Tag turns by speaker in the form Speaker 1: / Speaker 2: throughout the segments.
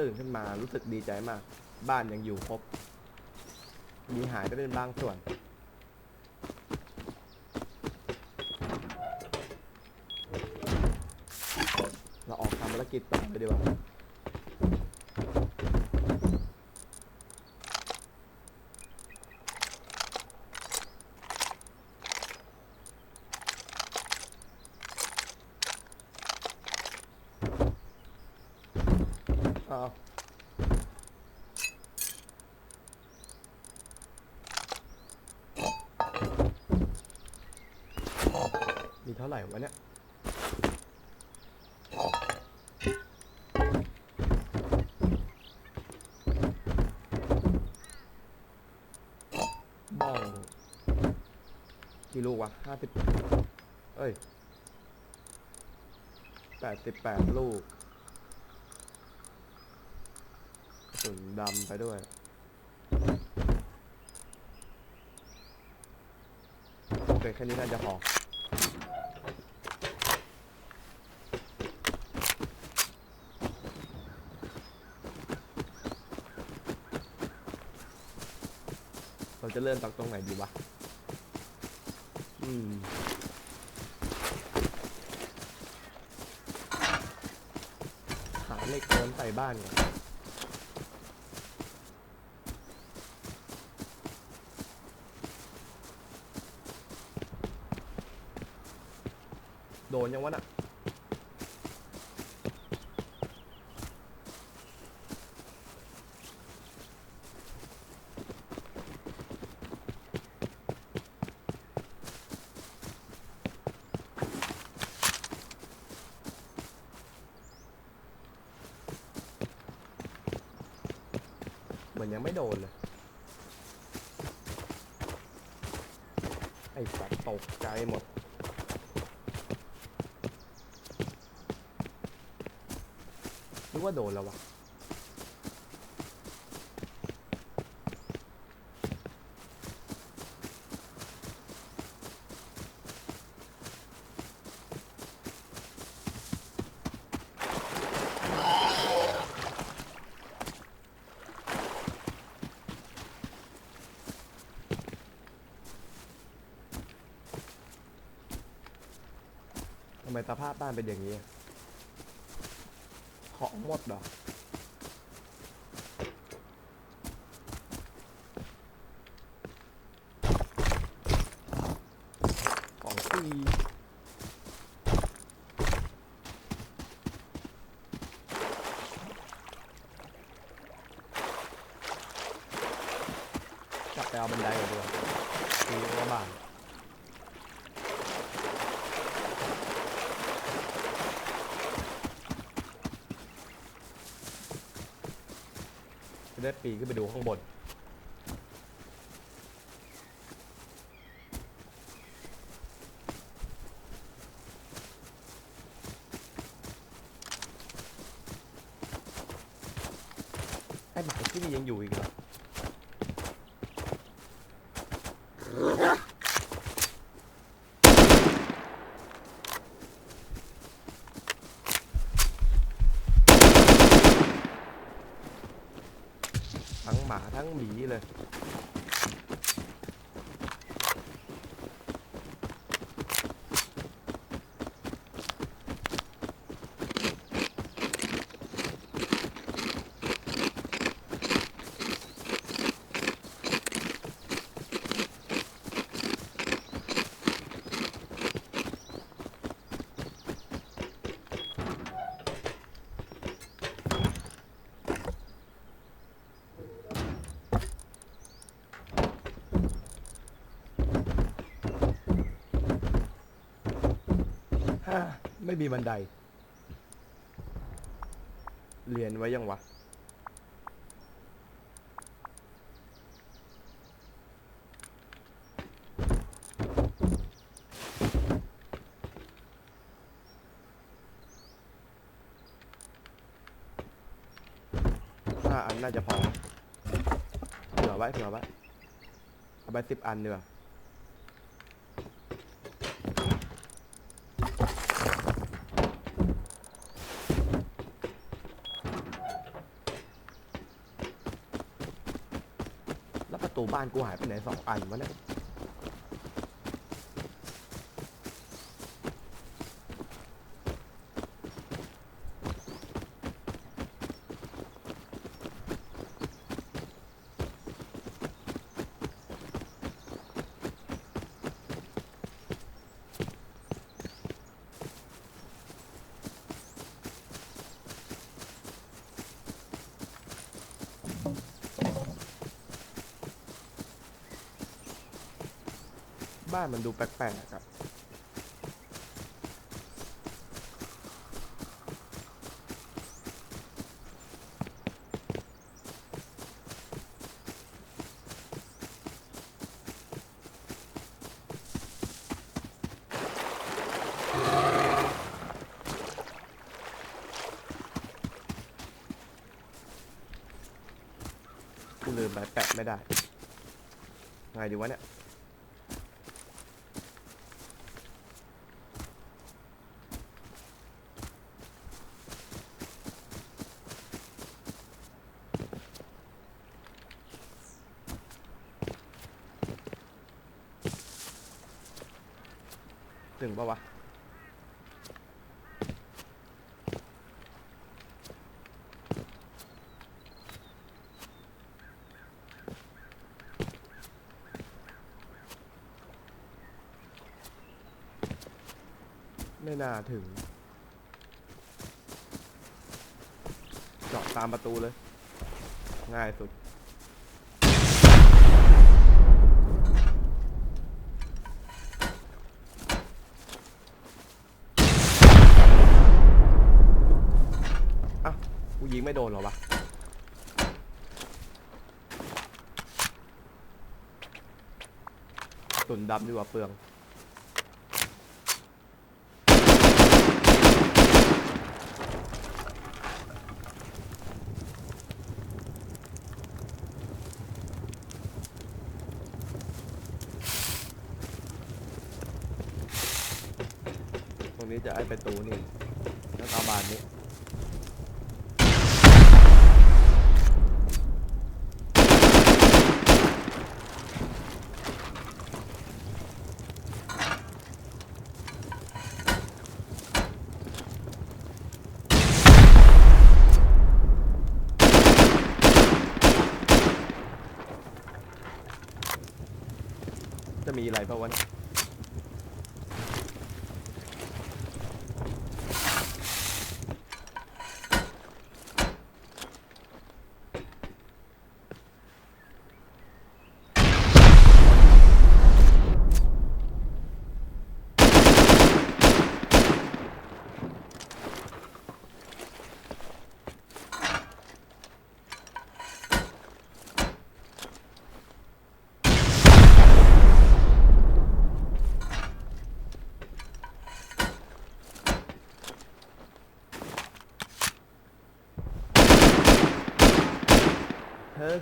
Speaker 1: ตื่นขึ้นมารู้สึกดีใจมาก บ้านยังอยู่ครบ มีหายไปเป็นบางส่วน เราออกทำภารกิจต่อไปดีกว่า อ้าว มีเท่าไหร่วะเนี่ยบ้องกี่ลูกวะห้าสิบเอ้ยแปดสิบแปดลูกสุนดำไปด้วยโอเคแค่นี้น่าจะพอ เราจะเริ่มจากตรงไหนดีวะ อืมหาเหล็กเติมใส่บ้านก่อนโดนยังวะน่ะ มือนยังไม่โดนเลย ไอ้สัตว์ตกใจหมดนึกว่าโดนแล้ววะ ไมสภาพบ้านเป็นอย่างนี้ ของหมดเหรอ ของฟรีกลับไปเอาบันไดก่อนดีกว่าคือว่าบ้าน จะได้ปีนขึ้นไปดูข้างบน ไอ้หมาที่นี่ยังอยู่อีกเหรอ ทั้งหมาทั้งหมีเลย ไม่มีบันได เรียนไว้ยังวะ ห้าอันน่าจะพอเผื่อไว้เผื่อไว้ เอาไปสิบอันดีกว่า ตูบ้านกูหายไปไหนสองอันวะเนี่ย บ้านมันดูแปลกๆอะกูลืมไปแปะไม่ได้ ไงดีวะเนี่ย ถึงปะวะ ไม่น่าถึง เจาะตามประตูเลย ง่ายสุด อ้าวกู ยิงไม่โดนหรอวะตุนดำดีกว่าเปลือง ตรงนี้จะไอ้ประตูนี่แล้วเอาบานนี้ จะมีอะไรปะวะเนี่ย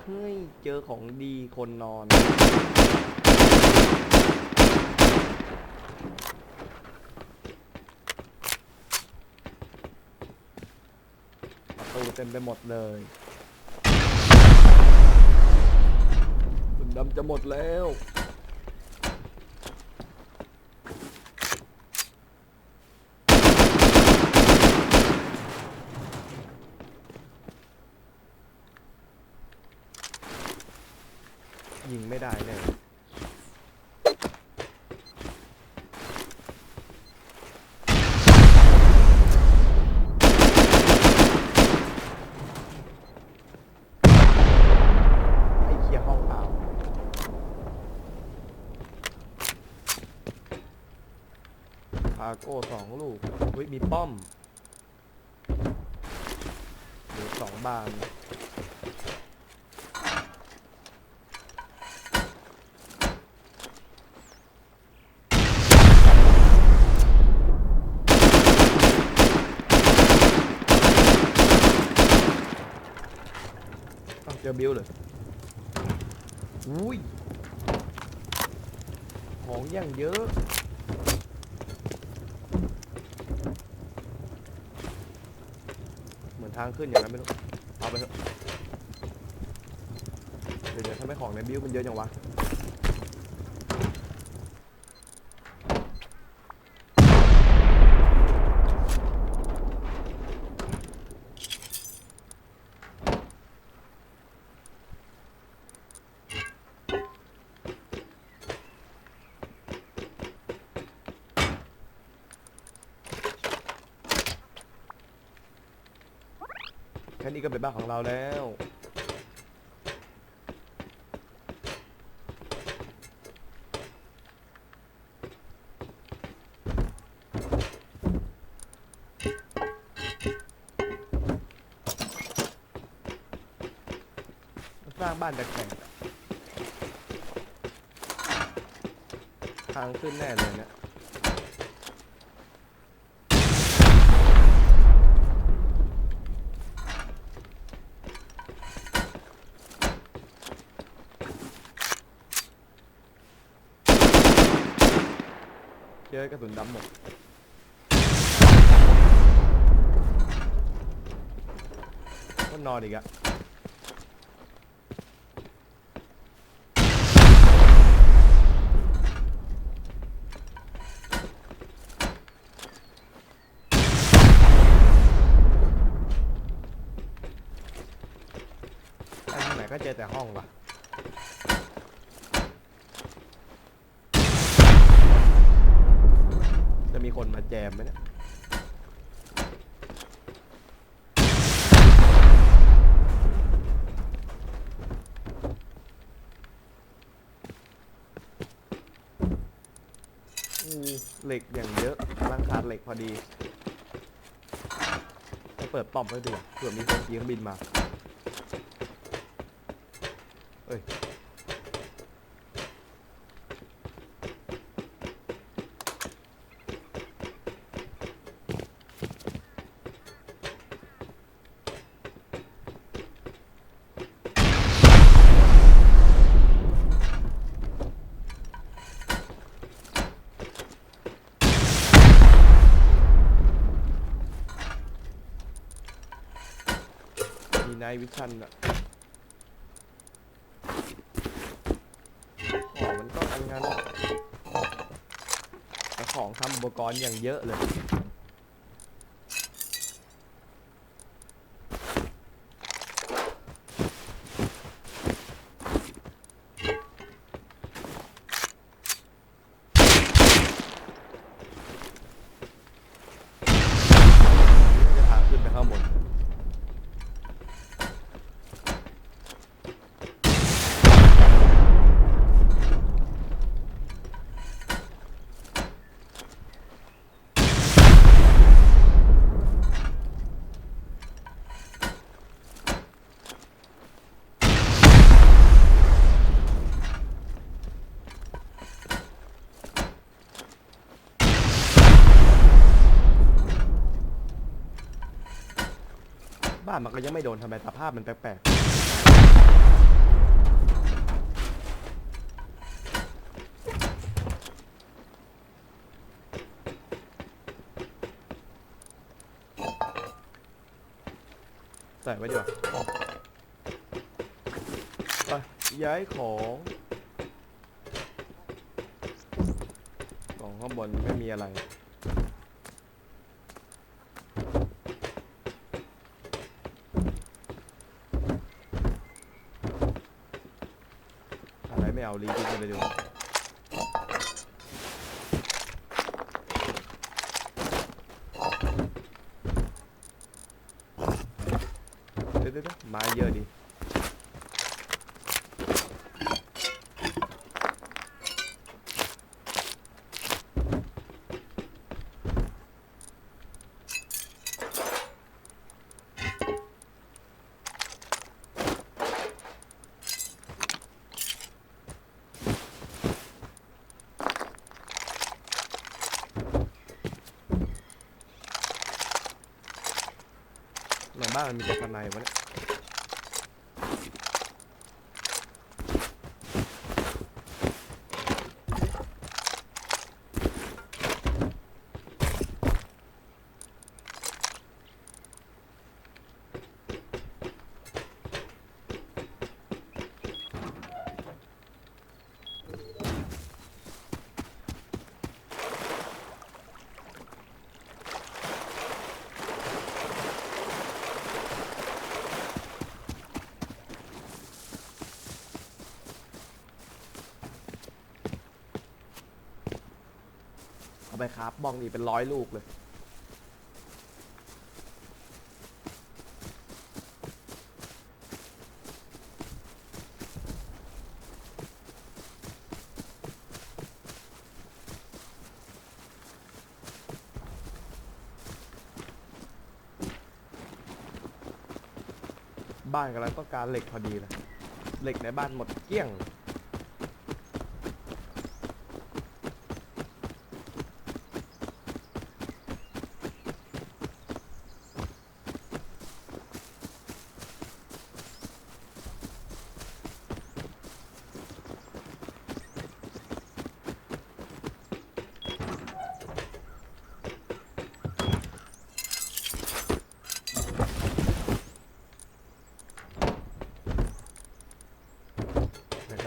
Speaker 1: เฮ้ย เจอของดีคนนอน ประตูเต็มไปหมดเลยคุณดำจะหมดแล้ว ยิงไม่ได้เลย ไอ้เคียห้องเปล่าคา โก้สองลูกอุ้ยมีป้อมเหลือสองบานอ้าวเจอบิลเลยอุ้ยของอย่างเยอะ เหมือน ทางขึ้นอย่างนั้นไม่รู้เอาไปเถอะเดี๋ยวเดี๋ยวทำไมของในบิวมันเยอะจังวะ นี้ก็เป็นบ้านของเราแล้วสร้างบ้านแปลกๆอะทางขึ้นแน่เลยเนี่ย นดำหมดก็นอนอีกอะไปทางไหนก็เจอ แต่ห้องว่ะจมไหมเนี่ยเหล็กอย่างเยอะกำลังขาดเหล็กพอดีไปเปิดป้อมไว้ดีกว่าเผื่อมีคนยิงบินมา เอ้ย มีไนวิชันอะของมันก็อันงั้นแต่ของทำอุปกรณ์อย่างเยอะเลย จะทางขึ้นไปข้างบน บ้ามันก็ยังไม่โดนทำไมสภาพมันแปลกๆ ใส่ไว้ดีกว่าไปย้ายของกล่องข้างบนไม่มีอะไร อะไรไม่ เอารีบไปดูเดี๋ยวเดี๋ยวเดี๋ยวไม้เยอะดี มันมีแต่ข้ายในวะเนี่ยาไปครับบ้องนี่เป็นร้อยลูกเลย บ้านกำลังต้องการเหล็กพอดีเลยเหล็กในบ้านหมดเกลี้ยง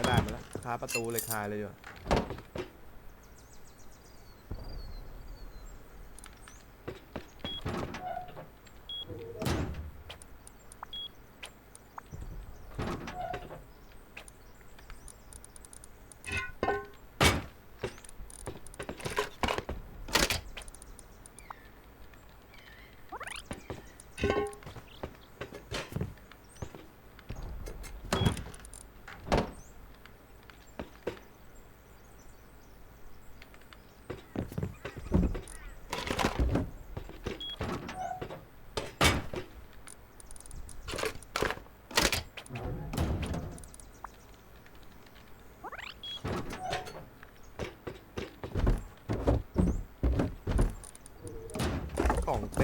Speaker 1: ก็ได้มาแล้วคา ประตูเล็กหายเลยดีกว่า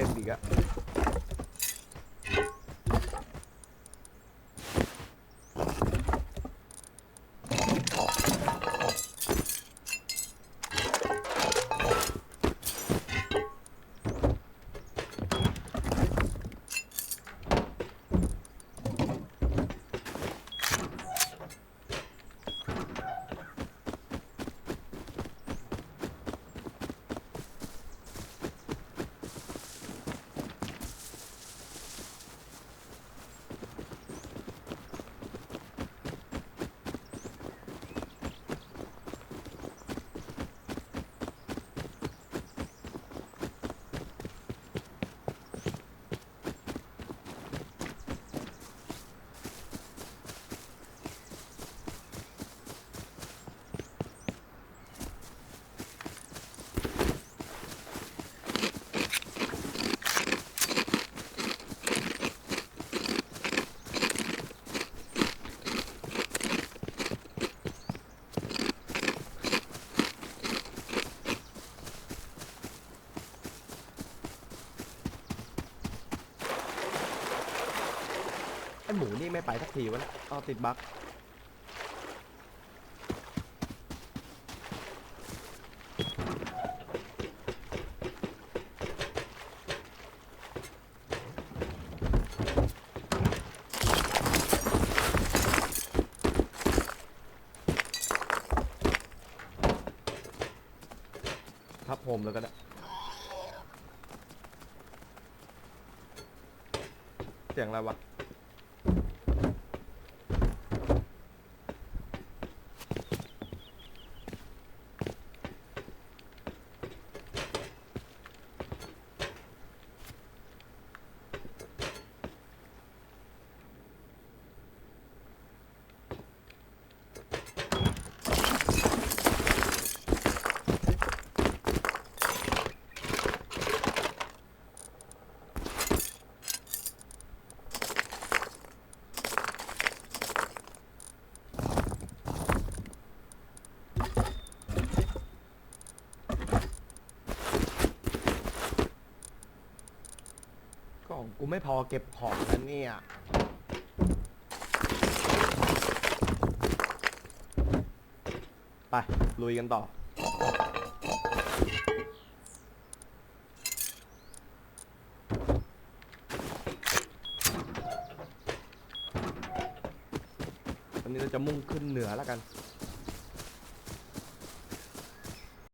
Speaker 1: ของ สักทีวะเนี่ยเอาติดบั๊กทับผมแล้วก็ได้เสียงอะไรวะ ไม่พอเก็บของแล้วเนี่ยไปลุยกันต่อตอนนี้เราจะมุ่งขึ้นเหนือแล้วกัน